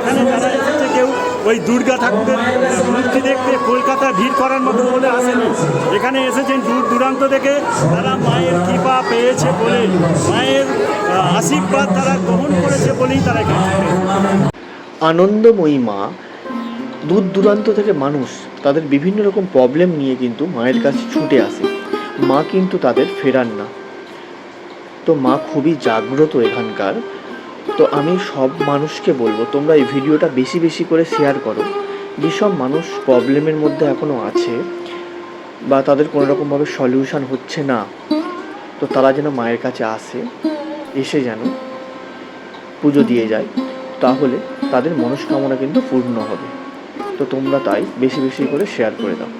এখানে যারা এসেছে, কেউ ওই দুর্গা ঠাকুরের মূর্তি দেখতে কলকাতায় ভিড় করার মতো বলে আসেনি। এখানে এসেছেন দূর দূরান্ত থেকে তারা মায়ের কৃপা পেয়েছে বলে, মায়ের আশীর্বাদ তারা গ্রহণ করেছে বলেই তারা এখানে। আনন্দময়ী মা, দূর দূরান্ত থেকে মানুষ তাদের বিভিন্ন রকম প্রবলেম নিয়ে কিন্তু মায়ের কাছে ছুটে আসে। মা কিন্তু তাদের ফেরান না। তো মা খুবই জাগ্রত এখানকার। তো আমি সব মানুষকে বলব, তোমরা এই ভিডিওটা বেশি বেশি করে শেয়ার করো। যেসব মানুষ প্রবলেমের মধ্যে এখনও আছে বা তাদের কোনো রকমভাবে সলিউশন হচ্ছে না, তো তারা যেন মায়ের কাছে আসে, এসে যেন পুজো দিয়ে যায়, তাহলে তাদের মনস্কামনা কিন্তু পূর্ণ হবে। তো তোমরা তাই বেশি বেশি করে শেয়ার করে দাও।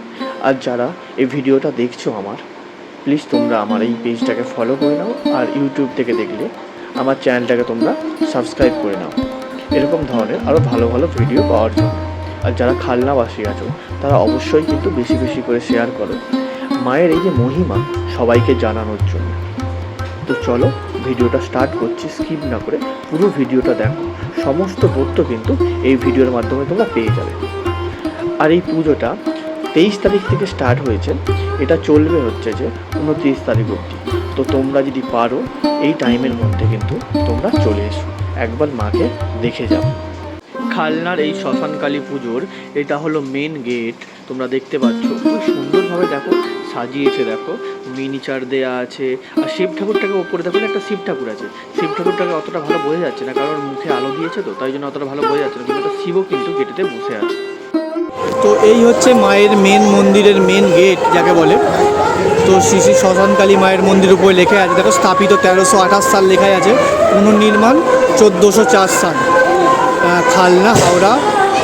আর যারা এই ভিডিওটা দেখছ আমার প্লিজ তোমরা আমার এই পেজটাকে ফলো করে নাও, আর ইউটিউব থেকে দেখলে আমার চ্যানেলটাকে তোমরা সাবস্ক্রাইব করে নাও। এরকম ধরনের আরও ভালো ভালো ভিডিও পাওয়ার জন্য। আর যারা খালনাবাসী আছো, তারা অবশ্যই কিন্তু বেশি বেশি করে শেয়ার করো। মায়ের এই যে মহিমা, সবাইকে জানানোর জন্য। তো চলো ভিডিওটা স্টার্ট করছি স্কিপ না করে পুরো ভিডিওটা দেখো। সমস্ত তথ্য কিন্তু এই ভিডিওর মাধ্যমে তোমরা পেয়ে যাবে। আর এই পুজোটা তেইশ তারিখ থেকে স্টার্ট হয়েছে। এটা চলবে হচ্ছে যে উনত্রিশ তারিখ অবধি। তো তোমরা যদি পারো, এই টাইমের মধ্যে কিন্তু তোমরা চলে এসো। একবার মাকে দেখে যাও। খালনার এই শ্মশানকালী পুজোর, এটা হলো মেন গেট তোমরা দেখতে পাচ্ছ, খুব সুন্দরভাবে দেখো, সাজিয়েছে দেখো। মিনিচার দেয়া আছে। আর শিব ঠাকুরটাকে ওপরে দেখো একটা শিব ঠাকুর আছে। শিব ঠাকুরটাকে অতটা ভালো বোঝা যাচ্ছে না, কারণ মুখে আলো দিয়েছে তো, তাই জন্য অতটা ভালো বোঝা যাচ্ছে না। কিন্তু একটা শিবও কিন্তু গেটেতে বসে আছে। তো এই হচ্ছে মায়ের মেন মন্দিরের মেন গেট যাকে বলে। তো শ্রী শ্রী শ্মশানকালী মায়ের মন্দির উপরে লেখা আছে দেখো স্থাপিত তেরোশো আঠাশ সাল লেখাই আছে পুনর্নির্মাণ চোদ্দোশো চার সাল। খালনা হাওড়া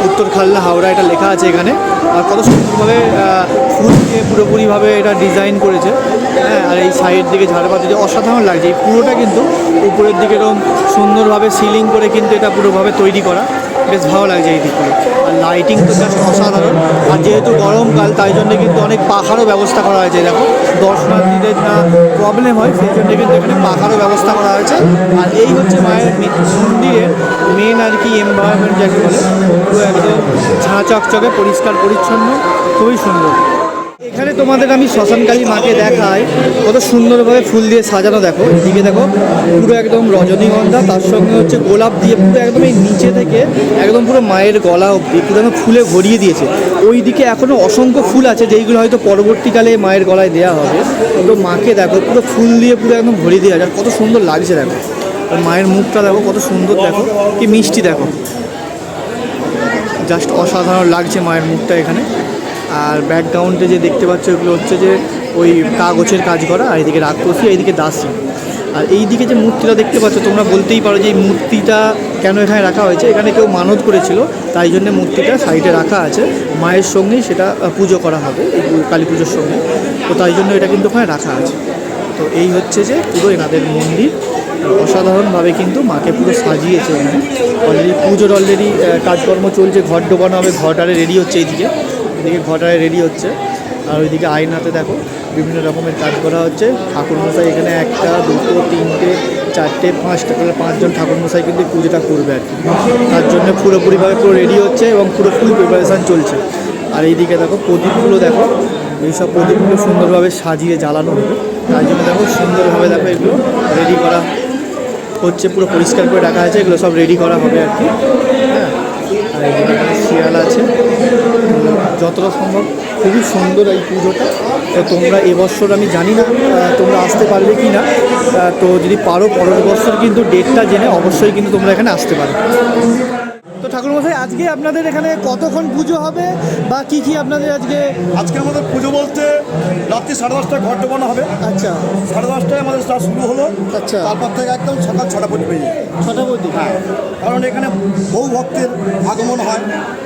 উত্তর খালনা হাওড়া এটা লেখা আছে এখানে। আর কত সুন্দরভাবে আহ, ফুল দিয়ে পুরোপুরিভাবে এটা ডিজাইন করেছে। হ্যাঁ আর এই সাইড দিকে ঝাড়বাতি যে অসাধারণ লাগছে, এই পুরোটা কিন্তু উপরের দিকে এরকম সুন্দরভাবে সিলিং করে কিন্তু এটা পুরোভাবে তৈরি করা। বেশ ভালো লাগছে এই দিকগুলো। আর লাইটিং তো জাস্ট অসাধারণ। আর যেহেতু গরমকাল, তাই জন্য কিন্তু অনেক পাখারও ব্যবস্থা করা হয়েছে, দেখো। দর্শনার্থীদের না প্রবলেম হয়, সেই জন্য কিন্তু এখানে পাখারও ব্যবস্থা করা হয়েছে। আর এই হচ্ছে মায়ের মন্দিরের মেন আর কি এনভায়রনমেন্ট যাকে বলে, পুরো একদম ঝাঁ চকচকে, পরিষ্কার, পরিচ্ছন্ন, খুবই সুন্দর। এখানে তোমাদের আমি শ্মশানকালী মাকে দেখাই। কত সুন্দরভাবে ফুল দিয়ে সাজানো দেখো। এদিকে দেখো, পুরো একদম রজনীগন্ধা, তার সঙ্গে হচ্ছে গোলাপ দিয়ে পুরো একদম এই নিচে থেকে একদম পুরো মায়ের গলা অবধি, পুরো একদম ফুলে ভরিয়ে দিয়েছে। ওই দিকে এখনও অসংখ্য ফুল আছে, যেইগুলো হয়তো পরবর্তীকালে মায়ের গলায় দেওয়া হবে। তো মাকে দেখো, পুরো ফুল দিয়ে পুরো একদম ভরিয়ে দেওয়া যায় কত সুন্দর লাগছে দেখো। মায়ের মুখটা দেখো, কত সুন্দর দেখো। কি মিষ্টি দেখো। জাস্ট অসাধারণ লাগছে মায়ের মুখটা এখানে। আর ব্যাকগ্রাউন্ডে যে দেখতে পাচ্ছ এগুলো হচ্ছে যে ওই কাগজের কাজ করা, আর এদিকে রাক্ষসী এইদিকে দাসী। আর এই দিকে যে মূর্তিটা দেখতে পাচ্ছ, তোমরা বলতেই পারো যে এই মূর্তিটা কেন এখানে রাখা হয়েছে? এখানে কেউ মানত করেছিল, তাই জন্য মূর্তিটা সাইডে রাখা আছে। মায়ের সঙ্গেই সেটা পুজো করা হবে, এই কালী পুজোর সঙ্গে। তো তাই জন্য এটা কিন্তু ওখানে রাখা আছে। তো এই হচ্ছে যে পুরো এনাদের মন্দির। অসাধারণভাবে কিন্তু মাকে পুরো সাজিয়েছে এখানে। অলরেডি পুজোর অলরেডি কাজকর্ম চলছে, ঘর ঢোকানো হবে, ঘরটারে রেডি হচ্ছে এইদিকে। এদিকে ঘরটারে রেডি হচ্ছে। আর ওইদিকে আয়নাতে দেখো, বিভিন্ন রকমের কাজ করা হচ্ছে। ঠাকুরমশাই এখানে একটা, দুটো, তিনটে, চারটে, পাঁচটা, তাহলে পাঁচজন ঠাকুরমশাই কিন্তু পুজোটা করবে আর কি। তার জন্য পুরোপুরিভাবে পুরো রেডি হচ্ছে এবং পুরো ফুল প্রিপারেশান চলছে। আর এইদিকে দেখো, প্রদীপগুলো দেখো, এইসব প্রদীপগুলো সুন্দরভাবে সাজিয়ে জ্বালানো হবে। তার জন্য দেখো, সুন্দরভাবে দেখো এগুলো রেডি করা হচ্ছে, পুরো পরিষ্কার করে রাখা আছে এগুলো সব রেডি করা হবে আর কি। হ্যাঁ। আর এগুলো এখানে শিয়াল আছে। যতটা সম্ভব খুবই সুন্দর এই পুজোটা। তো তোমরা এবছর আমি জানি না তোমরা আসতে পারবে কি না। তো যদি পারো পরের বছর কিন্তু ডেটটা জেনে অবশ্যই কিন্তু তোমরা এখানে আসতে পারো। তো ঠাকুরমশাই আজকে আপনাদের এখানে কতক্ষণ পুজো হবে বা কি কি আপনাদের আজকে আজকে আমাদের পুজো বলতে রাত্রি সাড়ে দশটায় ঘর ঢোকানো হবে আচ্ছা সাড়ে দশটায় আমাদের স্টার্ট শুরু হলো আচ্ছা। তারপর থেকে একদম সকাল ছটা পর্যন্ত বেজে যায়। ছটা বৌদি হ্যাঁ কারণ এখানে বহু ভক্তের আগমন হয়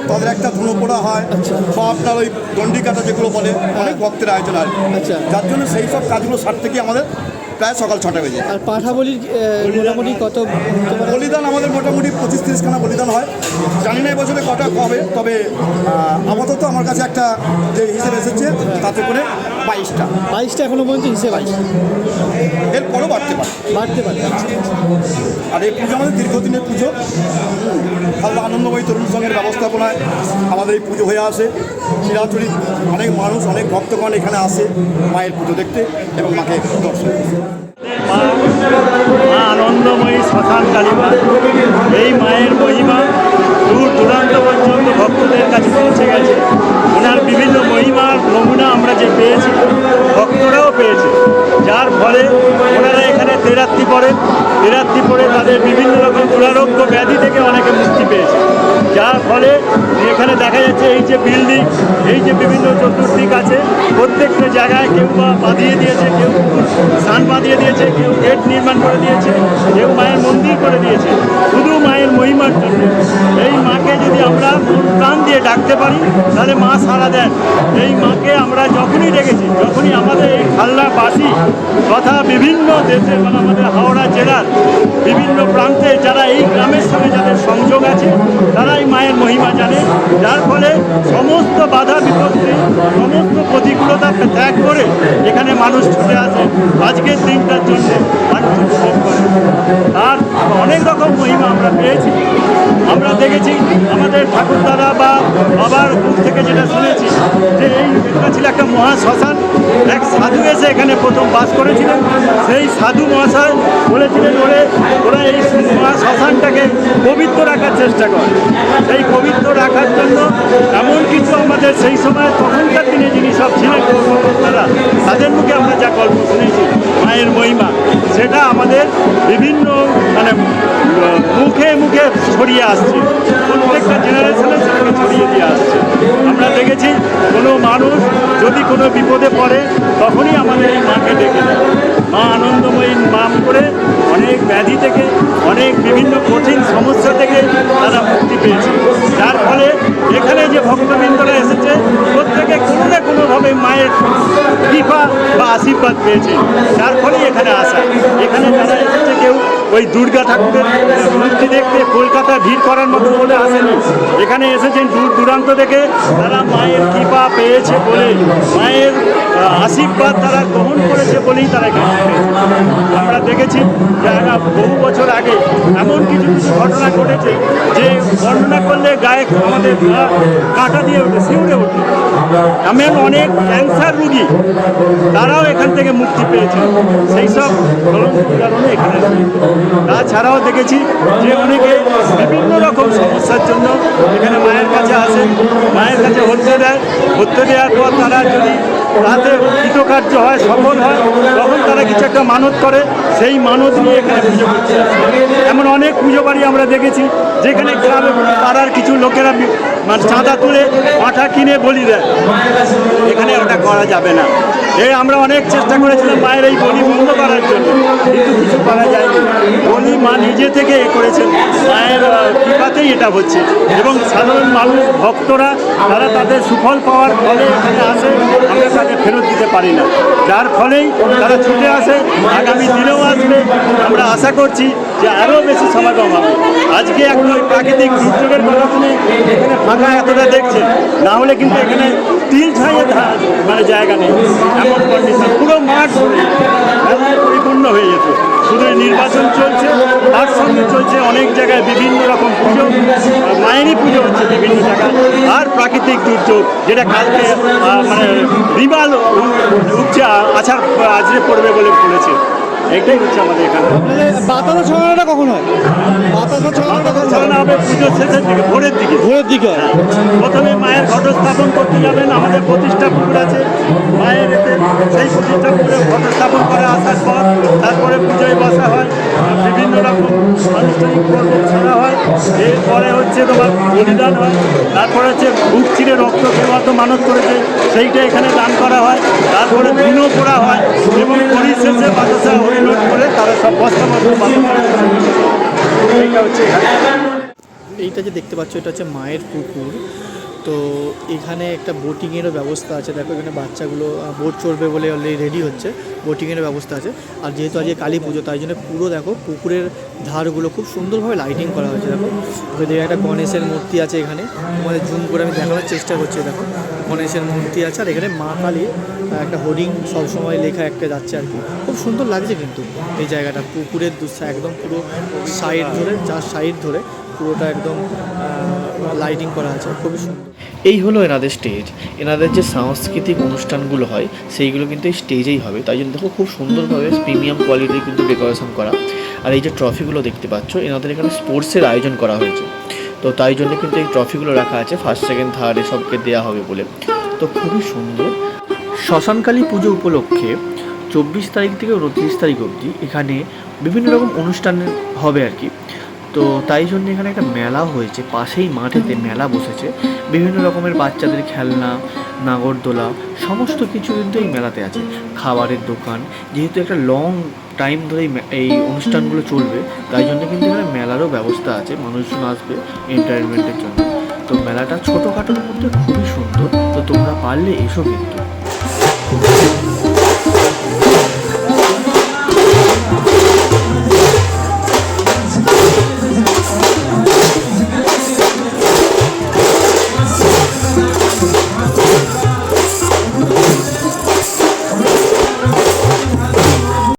তাদের একটা ধুনো পোড়া হয় আচ্ছা। বা আপনার ওই দণ্ডি কাটা যেগুলো বলে অনেক ভক্তের আয়োজন হয় আচ্ছা। যার জন্য সেই সব কাজগুলো সারতে গিয়ে আমাদের প্রায় সকাল ছটা বেজে আর পাঁঠা বলির মোটামুটি কত বলিদান আমাদের মোটামুটি পঁচিশ তিরিশ খানা বলিদান হয়। জানি না এবছরে কটা কবে তবে আপাতত আমার কাছে একটা যে হিসেবে এসেছে তাতে করে বাইশটা। বাইশটা এখনও পর্যন্ত হিসেবে আছে এরপরও বাড়তে পারে। বাড়তে পারে আর এই পুজো আমাদের দীর্ঘদিনের পুজো। হালদা আনন্দময়ী তরুণ সংঘের ব্যবস্থাপনায় আমাদের এই পুজো হয়ে আসে। শিলাচুরি অনেক মানুষ অনেক ভক্তগণ এখানে আসে মায়ের পুজো দেখতে এবং মাকে দর্শন মা আনন্দময়ী শ্মশান কালীমা এই তেরাত্রি পড়েন এরাত্রি পড়ে তাদের বিভিন্ন রকম দুরারোগ্য ব্যাধি থেকে অনেকে মুক্তি পেয়েছে। যার ফলে এখানে দেখা যাচ্ছে এই যে বিল্ডিং এই যে বিভিন্ন চতুর্দিক আছে, প্রত্যেকটা জায়গায় কেউ বা বাঁধিয়ে দিয়েছে, কেউ স্থান বাঁধিয়ে দিয়েছে, কেউ গেট নির্মাণ করে দিয়েছে, কেউ ডাকতে পারি, তাহলে মা সারা দেন। এই মাকে আমরা যখনই ডেকেছি যখনই আমাদের এই খাল্লা বাসি তথা বিভিন্ন দেশে মানে আমাদের হাওড়া বিভিন্ন প্রান্তে যারা এই গ্রামের সঙ্গে যাদের সংযোগ আছে, তারাই মায়ের মহিমা জানে। যার ফলে সমস্ত বাধা বিপত্তি, সমস্ত প্রতিকূলতা ত্যাগ করে এখানে মানুষ ছুটে আসে আজকের দিনটার জন্য। তার অনেক রকম মহিমা আমরা পেয়েছি। আমরা দেখেছি আমাদের ঠাকুরদাদা বা বাবার মুখ থেকে যেটা শুনেছি যে এই ছিল একটা মহা শ্মশান। এক সাধু এসে এখানে প্রথম বাস করেছিলেন। সেই সাধু মহাশয় বলেছিলেন, ওরে ওরা এই মহা শ্মশানটাকে পবিত্র রাখার চেষ্টা করে। সেই পবিত্র রাখার জন্য এমন কিছু আমাদের সেই সময় তখনকার দিনে যিনি সব ছিলেন, কর্মকর্তারা, তাদের মুখে আমরা যা গল্প শুনেছি, মায়ের মহিমা, সেটা আমাদের বিভিন্ন মানে মুখে মুখে ছড়িয়ে আসছে। প্রত্যেকটা জেনারেশনে সেটাকে ছড়িয়ে দিয়ে আসছে। আমরা দেখেছি কোনো মানুষ যদি কোনো বিপদে পড়ে, তখনই আমাদের এই মাকে ডেকে দেয়। মা আনন্দময়ী নাম করে অনেক ব্যাধি থেকে, অনেক বিভিন্ন কঠিন সমস্যা থেকে তারা মুক্তি পেয়েছে। যার ফলে এখানে যে ভক্তবৃন্দরা এসেছে, প্রত্যেকে কোনো না কোনোভাবে মায়ের কৃপা বা আশীর্বাদ পেয়েছে। যার ফলে এখানে আসা। এখানে যারা এসেছে কেউ ওই দুর্গা ঠাকুরের মূর্তি দেখতে কলকাতা ভিড় করার মতো বলে আসেনি। এখানে এসেছেন দূর দূরান্ত থেকে। তারা মায়ের কৃপা পেয়েছে বলে, মায়ের আশীর্বাদ তারা গ্রহণ করেছে বলেই তারা এখানে। আমরা দেখেছি যারা বহু বছর আগে এমন কিছু কিছু ঘটনা ঘটেছে যে বর্ণনা করলে গায়ে আমাদের কাঁটা দিয়ে ওঠে শিউরে ওঠে এমন অনেক ক্যান্সার রুগী তারাও এখান থেকে মুক্তি পেয়েছে। সেই সব এখানে। তাছাড়াও দেখেছি যে অনেকে বিভিন্ন রকম সমস্যার জন্য এখানে মায়ের কাছে আসে মায়ের কাছে হত্যা দেয়। হত্যা দেওয়ার পর তারা যদি রাতে কৃতকার্য হয় সফল হয়, তখন তারা কিছু একটা মানত করে, সেই মানত নিয়ে এখানে পুজো করছে। এমন অনেক পুজো বাড়ি আমরা দেখেছি, যেখানে গ্রামে পাড়ার কিছু লোকেরা মানে চাঁদা তুলে পাঠা কিনে বলি দেয়। এখানে ওটা করা যাবে না। এই আমরা অনেক চেষ্টা করেছিলাম মায়ের এই বলি বন্ধ করার জন্য, কিন্তু কিছু করা যায়নি। বলি মা নিজে থেকে এ করেছেন, মায়ের কৃপাতেই এটা হচ্ছে। এবং সাধারণ মানুষ, ভক্তরা, তারা তাদের সুফল পাওয়ার ফলে এখানে আসে, আমরা তাদের ফেরত দিতে পারি না। যার ফলেই তারা ছুটে আসে, আগামী দিনেও আসবে। আমরা আশা করছি যে আরও বেশি সমাগম হবে। আজকে এখন প্রাকৃতিক দুর্যোগের কথা এখানে ফাঁকা এতটা দেখছে না হলে কিন্তু এখানে তিল ছাইয়ে থা- মানে জায়গা নেই। এমন কন্ডিশন পুরো মাঠ পরিপূর্ণ হয়ে যেত। শুধু নির্বাচন চলছে, তার সঙ্গে চলছে অনেক জায়গায় বিভিন্ন রকম পুজো মায়েরই পুজো হচ্ছে বিভিন্ন জায়গায়। আর প্রাকৃতিক দুর্যোগ, যেটা কালকে মানে বিমাল উঠছে আছাড় আছড়ে পড়বে বলে বলেছে। এইটাই হচ্ছে আমাদের এখানে। বাতাসা ছড়ানোটা কখন হয়? বাতাসা ছড়ানোটা কখন হয়? হবে পুজোর শেষের দিকে ভোরের দিকে। ভোরের দিকে প্রথমে মায়ের ঘট স্থাপন করতে যাবেন আমাদের প্রতিষ্ঠা পুকুর আছে। মায়ের সেই প্রতিষ্ঠা পুকুরে ঘট স্থাপন করে আসার পর তারপরে পুজোয় বসা হয়। বিভিন্ন রকম আনুষ্ঠানিক পর্ব ছাড়া হয়। এরপরে হচ্ছে তোমার বলিদান হয়। তারপরে হচ্ছে বুক চিরে রক্ত কেউ তো মানত করেছে সেইটা এখানে দান করা হয়। তারপরে দিনও পড়া হয় এবং পরিশেষে বাতাসা তারা সব এইটা যে দেখতে পাচ্ছ এটা হচ্ছে মায়ের পুকুর। তো এখানে একটা বোটিংয়েরও ব্যবস্থা আছে। দেখো এখানে বাচ্চাগুলো বোট চড়বে বলে অলরেডি রেডি হচ্ছে। বোটিংয়েরও ব্যবস্থা আছে। আর যেহেতু আজকে কালী পুজো, তাই জন্য পুরো দেখো পুকুরের ধারগুলো খুব সুন্দরভাবে লাইটিং করা হয়েছে। দেখো দেখে একটা গণেশের মূর্তি আছে এখানে। তোমাদের জুম করে আমি দেখানোর চেষ্টা করছি, দেখো। গণেশের মূর্তি আছে আর এখানে মা কালীর একটা হোর্ডিং সবসময় লেখা একটা যাচ্ছে আর কি। খুব সুন্দর লাগছে কিন্তু এই জায়গাটা। পুকুরের দু একদম পুরো সাইড ধরে যার সাইড ধরে। পুরোটা একদম লাইটিং করা আছে, খুবই সুন্দর। এই হলো এনাদের স্টেজ এনাদের যে সাংস্কৃতিক অনুষ্ঠানগুলো হয়, সেইগুলো কিন্তু এই স্টেজেই হবে। তাই জন্য দেখো খুব সুন্দরভাবে প্রিমিয়াম কোয়ালিটির কিন্তু ডেকোরেশন করা। আর এই যে ট্রফিগুলো দেখতে পাচ্ছ, এনাদের এখানে স্পোর্টসের আয়োজন করা হয়েছে। তো তাই জন্য কিন্তু এই ট্রফিগুলো রাখা আছে। ফার্স্ট সেকেন্ড থার্ড এসবকে দেওয়া হবে বলে। তো খুবই সুন্দর। শ্মশানকালী পুজো উপলক্ষে চব্বিশ তারিখ থেকে উনত্রিশ তারিখ অবধি এখানে বিভিন্ন রকম অনুষ্ঠান হবে আর কি। তো তাই জন্য এখানে একটা মেলা হয়েছে। পাশেই মাঠেতে মেলা বসেছে। বিভিন্ন রকমের বাচ্চাদের খেলনা, নাগরদোলা, সমস্ত কিছু কিন্তু এই মেলাতে আছে। খাবারের দোকান, যেহেতু একটা লং টাইম ধরে এই অনুষ্ঠানগুলো চলবে, তাই জন্য কিন্তু এখানে মেলারও ব্যবস্থা আছে। মানুষজন আসবে এন্টারটেনমেন্টের জন্য। তো মেলাটা ছোটোখাটোর মধ্যে খুবই সুন্দর। তো তোমরা পারলে এসো কিন্তু।